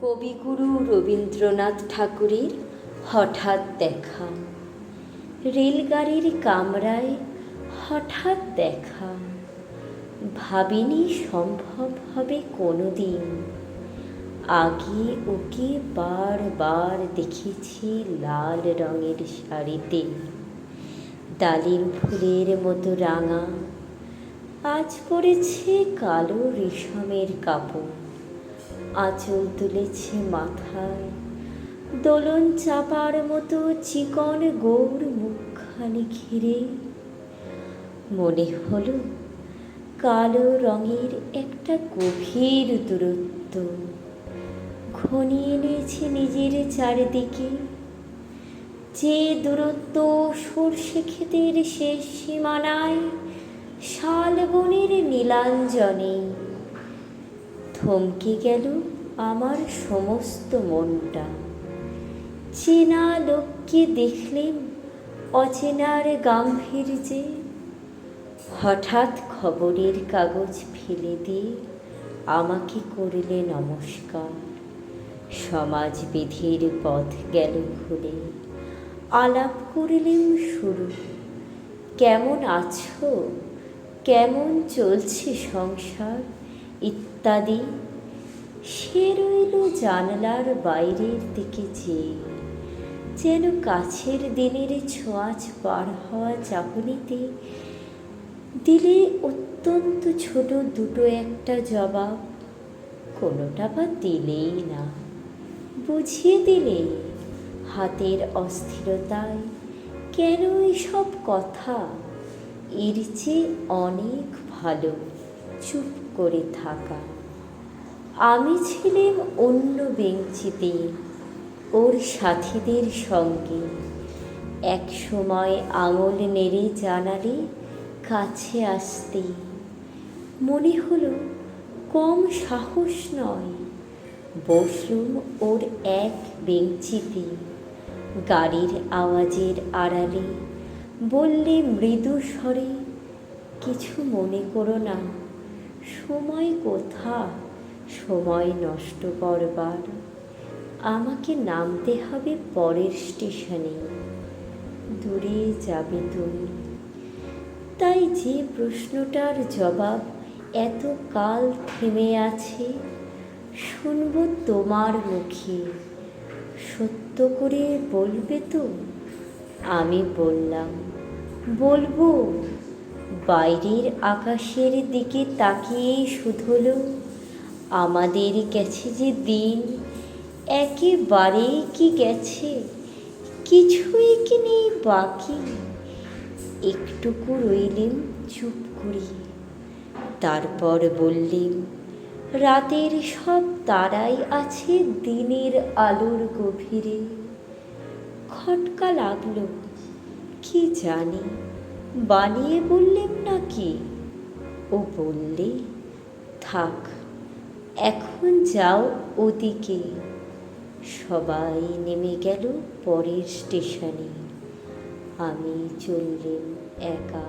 কবিগুরু রবীন্দ্রনাথ ঠাকুরের হঠাৎ দেখা। রেলগাড়ির কামরায় হঠাৎ দেখা। ভাবিনি সম্ভব হবে কোনো দিন আগে ওকে বারবার দেখেছি লাল রঙের শাড়িতে। ডালিম ফুলের মতো রাঙা। আজ পড়েছে কালো রেশমের কাপড়। আঁচল তুলেছে মাথায়। দোলন চাপার মতো চিকন গৌর মুখখানি ঘিরে। মনে হলো কালো রঙের একটা গভীর দূরত্ব। ঘনিয়ে নিয়েছে নিজের চারিদিকে। যে দূরত্ব সর্ষে ক্ষেতের শেষ সীমানায় শালবনের নীলাঞ্জনে। থমকে গেল আমার সমস্ত মনটা। চেনা লোককে দেখলেন অচেনার গাম্ভীর্যে। হঠাৎ খবরের কাগজ ফেলে দিয়ে আমাকে করলে নমস্কার। সমাজবিধির পথ গেল খুলে। আলাপ করিলেন শুরু। কেমন আছো? কেমন চলছে সংসার? ইত্যাদি। সে রইল জানলার বাইরের দিকে চেয়ে যেন কাছের দিনের ছোঁয়াচ পার হওয়া চাহনিতে দিলে অত্যন্ত ছোট দুটো একটা জবাব। কোনোটা বা দিলেই না, বুঝিয়ে দিলে হাতের অস্থিরতায় কেন সব কথা? এর চেয়ে অনেক ভালো। চুপ করে থাকা। আমি ছিলাম অন্য বেঞ্চিতে, ওর সাথীদের সঙ্গে। এক সময় আঙুল নেড়ে জানালে কাছে আসতে। মনে হলো, কম সাহস নয়। বসলুম ওর এক বেঞ্চিতে। গাড়ির আওয়াজের আড়ালে বললে মৃদু স্বরে, কিছু মনে করো না। সময় কোথা? সময় নষ্ট করবার। আমাকে নামতে হবে পরের স্টেশনে। দূরে যাবে তুমি। তাই যে প্রশ্নটার জবাব এত কাল থেমে আছে, শুনব তোমার মুখে। সত্য করে বলবে তো? আমি বললাম, বলব। বাইরের আকাশের দিকে তাকিয়ে শুধলো, আমাদের গেছে যে দিন একেবারেই কি গেছে? কিছুই কি নেই বাকি? একটুকু রইলেন চুপ করিয়ে তারপর বললেন, রাতের সব তারাই আছে দিনের আলোর গভীরে। খটকা লাগল, কি জানি? বানিয়ে বললেম নাকি? ও বললে, থাক, এখন যাও ওদিকে। সবাই নেমে গেল পরের স্টেশনে। আমি চললেন একা।